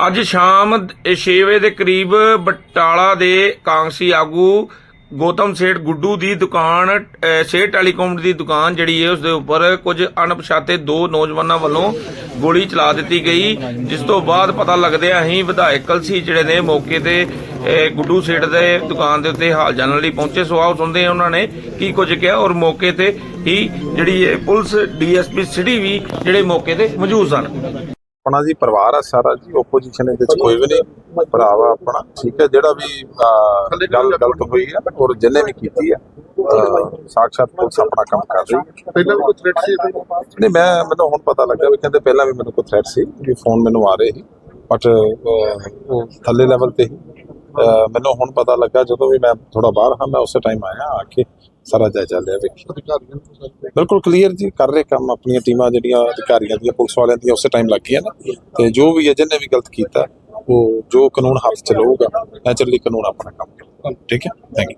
ਅੱਜ ਸ਼ਾਮ 6 ਵਜੇ ਦੇ ਕਰੀਬ ਬਟਾਲਾ ਦੇ ਕਾਂਗਸੀ ਆਗੂ ਗੋਤਮ ਸੇਠ ਗੁੱਡੂ ਦੀ ਦੁਕਾਨ ਸੇਠ ਟੈਲੀਕਾਮ ਦੀ ਦੁਕਾਨ ਜਿਹੜੀ ਹੈ ਉਸ ਦੇ ਉੱਪਰ ਕੁਝ ਅਣਪਛਾਤੇ ਦੋ ਨੌਜਵਾਨਾਂ ਵੱਲੋਂ ਗੋਲੀ ਚਲਾ ਦਿੱਤੀ ਗਈ, ਜਿਸ ਤੋਂ ਬਾਅਦ ਪਤਾ ਲੱਗਦਿਆਂ ਹੀ ਵਿਧਾਇਕ ਕਲਸੀ ਜਿਹੜੇ ਨੇ ਮੌਕੇ ਤੇ ਗੁੱਡੂ ਸੇਠ ਦੇ ਦੁਕਾਨ ਦੇ ਉੱਤੇ ਹਾਲ ਜਾਣਨ ਲਈ ਪਹੁੰਚੇ। ਸੋ ਆਓ ਸੁਣਦੇ ਹਾਂ ਉਹਨਾਂ ਨੇ ਕੀ ਕੁਝ ਕਿਹਾ ਔਰ ਮੌਕੇ ਤੇ ਹੀ ਜਿਹੜੀ ਇਹ ਪੁਲਿਸ ਡੀਐਸਪੀ ਸਿਟੀ ਵੀ ਜਿਹੜੇ ਮੌਕੇ ਤੇ ਮੌਜੂਦ ਸਨ। ਆਪਣਾ ਜੀ ਪਰਿਵਾਰ ਆ ਸਾਰਾ ਜੀ ਓਪੋਜੀਸ਼ਨ ਦੇ ਵਿੱਚ ਕੋਈ ਵੀ ਨਹੀਂ। ਭਰਾਵਾ ਆਪਣਾ ਠੀਕ ਹੈ ਜਿਹੜਾ ਵੀ ਗੱਲ ਗਲਤ ਹੋਈ ਹੈ ਔਰ ਜਿੰਨੇ ਵੀ ਕੀਤੀ ਹੈ ਅਹ, ਸਾਕਸ਼ਾਤ ਪੁਲਿਸ ਆਪਣਾ ਕੰਮ ਕਰ ਰਹੀ ਪਹਿਲਾਂ ਵੀ ਕੋਈ ਥ੍ਰੈਟ ਸੀ ਨਹੀਂ ਮੈਂ ਮੈਨੂੰ ਹੁਣ ਪਤਾ ਲੱਗਾ ਵੀ ਕਹਿੰਦੇ ਪਹਿਲਾਂ ਵੀ ਮੈਨੂੰ ਕੋਈ ਥ੍ਰੈਟ ਸੀ ਵੀ ਫੋਨ ਮੈਨੂੰ ਆ ਰਹੇ ਸੀ ਬਟ ਉਹ ਥੱਲੇ ਲੈਵਲ ਤੇ ਮੈਨੂੰ ਹੁਣ ਪਤਾ ਲੱਗਾ ਜਦੋਂ ਵੀ ਮੈਂ ਥੋੜਾ ਬਾਹਰ ਹਾਂ ਮੈਂ ਉਸੇ ਟਾਈਮ ਆਇਆ ਆ ਕੇ ਸਾਰਾ ਜਾਇਜ਼ਾ ਲਿਆ ਵੇਖੀ ਅਧਿਕਾਰੀਆਂ ਨੂੰ ਸਾਰੇ ਬਿਲਕੁਲ ਕਲੀਅਰ ਜੀ, ਕਰ ਰਹੇ ਕੰਮ ਆਪਣੀਆਂ ਟੀਮਾਂ ਜਿਹੜੀਆਂ ਅਧਿਕਾਰੀਆਂ ਦੀਆਂ, ਪੁਲਿਸ ਵਾਲਿਆਂ ਦੀਆਂ, ਉਸੇ ਟਾਈਮ ਲੱਗ ਗਈਆਂ ਨਾ। ਤੇ ਜੋ ਵੀ ਹੈ, ਜਿਹਨੇ ਵੀ ਗਲਤ ਕੀਤਾ, ਉਹ ਜੋ ਕਾਨੂੰਨ ਹੱਥ ਚ ਲਊਗਾ ਨੈਚੁਰਲੀ ਕਾਨੂੰਨ ਆਪਣਾ ਕੰਮ ਕਰੇਗਾ। ਠੀਕ ਹੈ? Thank you